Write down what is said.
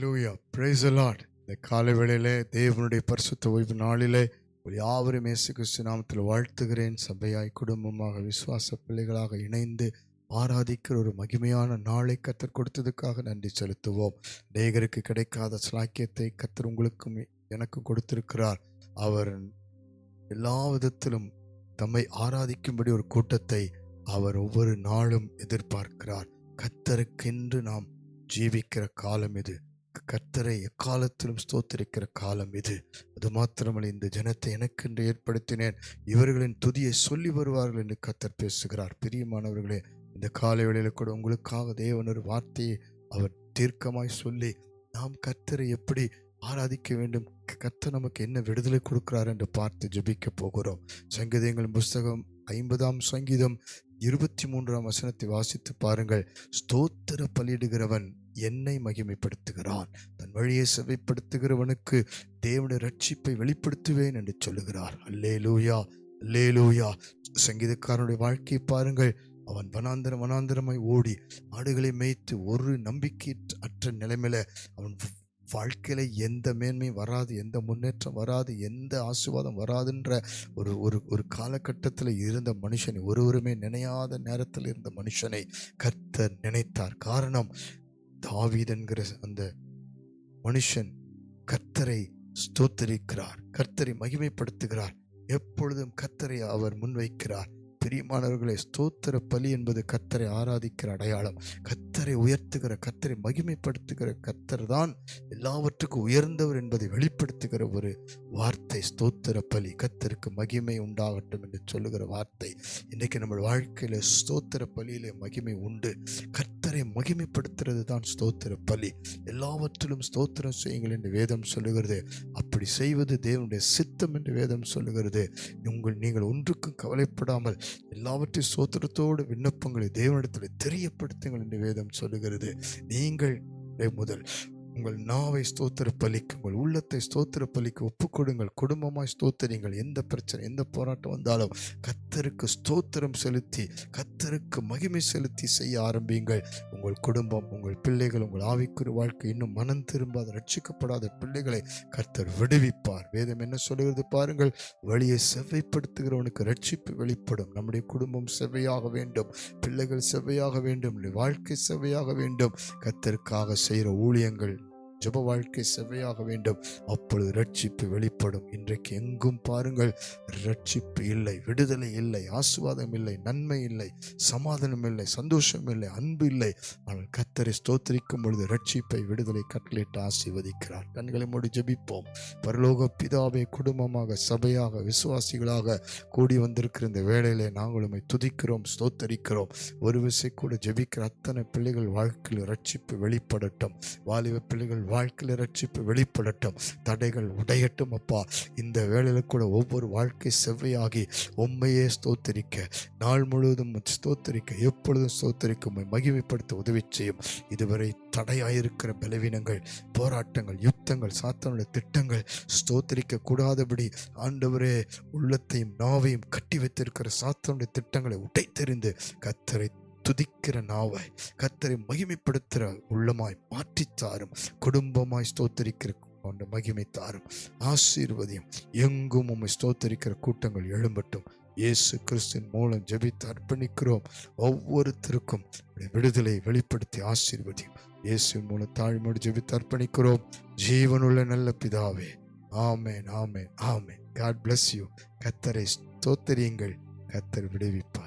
Praise the allot இந்த காலை வேளையிலே தேவனுடைய பரிசுத்த ஓய்வு நாளிலே உங்கள் யாவரும் இயேசு கிறிஸ்து நாமத்தில் வாழ்த்துகிறேன். சபையாய் குடும்பமாக விசுவாச பிள்ளைகளாக இணைந்து ஆராதிக்கிற ஒரு மகிமையான நாளை கத்தர் கொடுத்ததுக்காக நன்றி செலுத்துவோம். நேகருக்கு கிடைக்காத ஸ்லாக்கியத்தை கத்தர் உங்களுக்கும் எனக்கும் கொடுத்திருக்கிறார். அவர் எல்லா விதத்திலும் தம்மை ஆராதிக்கும்படி ஒரு கூட்டத்தை அவர் ஒவ்வொரு நாளும் எதிர்பார்க்கிறார். கத்தருக்கென்று நாம் ஜீவிக்கிற காலம் இது. கர்த்தரை எக்காலத்திலும் ஸ்தோத்திருக்கிற காலம் இது. அது மாத்திரமல்ல இந்த ஜனத்தை எனக்கென்று ஏற்படுத்தினேன். இவர்களின் துதியை சொல்லி வருவார்கள் என்று கர்த்தர் பேசுகிறார். பிரியமானவர்களே இந்த காலை வேளையில் கூட உங்களுக்காக தேவன் ஒரு வார்த்தையை அவர் தீர்க்கமாய் சொல்லி நாம் கர்த்தரை எப்படி ஆராதிக்க வேண்டும்? கர்த்தர் நமக்கு என்ன விடுதலை கொடுக்கிறார் என்று பார்த்து ஜெபிக்க போகிறோம். சங்கீதங்கள் புஸ்தகம் ஐம்பதாம் சங்கீதம் இருபத்தி மூன்றாம் வசனத்தை வாசித்து பாருங்கள். ஸ்தோத்திர பலியிடுகிறவன் என்னை மகிமைப்படுத்துகிறான். தன் வழியை செவைப்படுத்துகிறவனுக்கு தேவனுடைய ரட்சிப்பை வெளிப்படுத்துவேன் என்று சொல்லுகிறார். அல்லே லூயா அல்லே லூயா சங்கீதக்காரனுடைய வாழ்க்கையை பாருங்கள். அவன் வனாந்தரம் வனாந்தரமாய் ஓடி ஆடுகளை மேய்த்து ஒரு நம்பிக்கை அற்ற நிலைமையில அவன் வாழ்க்கையில் எந்த மேன்மையும் வராது எந்த முன்னேற்றம் வராது எந்த ஆசீர்வாதம் வராதுன்ற ஒரு ஒரு ஒரு காலகட்டத்தில் இருந்த மனுஷனை ஒருவருமே நினையாத நேரத்தில் இருந்த மனுஷனை கர்த்தர் நினைத்தார். காரணம் தாவீது என்கிற அந்த மனுஷன் கர்த்தரை ஸ்தோத்தரிக்கிறார் கர்த்தரை மகிமைப்படுத்துகிறார். எப்பொழுதும் கர்த்தரை அவர் முன்வைக்கிறார். பிரியமானவர்களை ஸ்தோத்திர பலி என்பது கத்தரை ஆராதிக்கிற அடையாளம். கத்தரை உயர்த்துகிற கத்தரை மகிமைப்படுத்துகிற கத்தர் தான் எல்லாவற்றுக்கும் உயர்ந்தவர் என்பதை வெளிப்படுத்துகிற ஒரு வார்த்தை ஸ்தோத்திர பலி. கத்தருக்கு மகிமை உண்டாகட்டும் என்று சொல்லுகிற வார்த்தை. இன்றைக்கு நம்ம வாழ்க்கையில் ஸ்தோத்திர பலியிலே மகிமை உண்டு. கர்த்தரை மகிமைப்படுத்துறது தான் ஸ்தோத்திர பலி. எல்லாவற்றிலும் ஸ்தோத்திரம் செய்யுங்கள் என்று வேதம் சொல்லுகிறது. அப்படி செய்வது தேவனுடைய சித்தம் என்று வேதம் சொல்லுகிறது. உங்கள் நீங்கள் ஒன்றுக்கும் கவலைப்படாமல் எல்லாவற்றையும் ஸ்தோத்திரத்தோடு விண்ணப்பங்களை தேவனிடத்தில் தெரியப்படுத்துங்கள் என்று வேதம் சொல்லுகிறது. நீங்கள் முதல் உங்கள் நாவை ஸ்தோத்திரப்பலிக்கு உங்கள் உள்ளத்தை ஸ்தோத்திர ஒப்பு ஒப்புக்கொடுங்கள் குடும்பமாய் ஸ்தோத்திரிங்கள் எந்த பிரச்சனை எந்த போராட்டம் வந்தாலும் கத்தருக்கு ஸ்தோத்திரம் செலுத்தி கத்தருக்கு மகிமை செலுத்தி செய்ய ஆரம்பியுங்கள். உங்கள் குடும்பம் உங்கள் பிள்ளைகள் உங்கள் ஆவிக்குரிய வாழ்க்கை இன்னும் மனம் திரும்பாத ரட்சிக்கப்படாத பிள்ளைகளை கர்த்தர் விடுவிப்பார். வேதம் என்ன சொல்கிறது பாருங்கள் வழியை செவ்வைப்படுத்துகிறவனுக்கு ரட்சிப்பு வெளிப்படும். நம்முடைய குடும்பம் செவ்வையாக வேண்டும் பிள்ளைகள் செவ்வையாக வேண்டும் வாழ்க்கை செவ்வையாக வேண்டும். கத்தருக்காக செய்கிற ஊழியங்கள் ஜெப வாழ்க்கை செவ்வையாக வேண்டும். அப்பொழுது ரட்சிப்பு வெளிப்படும். இன்றைக்கு எங்கும் பாருங்கள் ரட்சிப்பு இல்லை விடுதலை இல்லை ஆசுவாதம் இல்லை நன்மை இல்லை சமாதானம் இல்லை சந்தோஷம் இல்லை அன்பு இல்லை. ஆனால் கத்தரை ஸ்தோத்திரிக்கும் பொழுது ரட்சிப்பை விடுதலை கட்டளையிட்டு ஆசீர்வதிக்கிறார். கண்களை மூடி ஜெபிப்போம். பரலோக பிதாவை குடும்பமாக சபையாக விசுவாசிகளாக கூடி வந்திருக்கிற இந்த வேளையிலே நாங்கள் துதிக்கிறோம் ஸ்தோத்தரிக்கிறோம். ஒரு விசை கூட ஜெபிக்கிற அத்தனை பிள்ளைகள் வாழ்க்கையில் ரட்சிப்பு வெளிப்படட்டும். வாலிப பிள்ளைகள் வாழ்க்கையில் ரட்சிப்பு வெளிப்படட்டும். தடைகள் உடையட்டும் அப்பா. இந்த வேலையில் கூட ஒவ்வொரு வாழ்க்கை செவ்வையாகி உண்மையே ஸ்தோத்தரிக்க நாள் முழுவதும் ஸ்தோத்தரிக்க எப்பொழுதும் ஸ்தோத்தரிக்க மகிமைப்படுத்த உதவி செய்யும். இதுவரை தடையாயிருக்கிற பலவீனங்கள் போராட்டங்கள் யுத்தங்கள் சாத்தனுடைய திட்டங்கள் ஸ்தோத்தரிக்க கூடாதபடி ஆண்டவரே உள்ளத்தையும் நாவையும் கட்டி வைத்திருக்கிற சாத்தனுடைய திட்டங்களை உடைத்தெறிந்து கத்தரை துதிக்கிற நாவை கத்தரை மகிமைப்படுத்துகிற உள்ளமாய் மாற்றித்தாரும் குடும்பமாய் ஸ்தோத்தரிக்கிற கொண்ட மகிமை தாரும். ஆசீர்வதியும் எங்கும் உம்மை ஸ்தோத்தரிக்கிற கூட்டங்கள் எழும்பட்டும். இயேசு கிறிஸ்தின் மூலம் ஜெபித்து அர்ப்பணிக்கிறோம். ஒவ்வொருத்தருக்கும் விடுதலை வெளிப்படுத்தி ஆசீர்வதியும் இயேசு மூலம் தாழ்மையோடு ஜெபித்து அர்ப்பணிக்கிறோம். ஜீவனுள்ள நல்ல பிதாவே ஆமேன் ஆமேன் ஆமேன். காட் பிளஸ் யூ கத்தரை ஸ்தோத்தரியுங்கள். கத்தர் விடுவிப்பார்.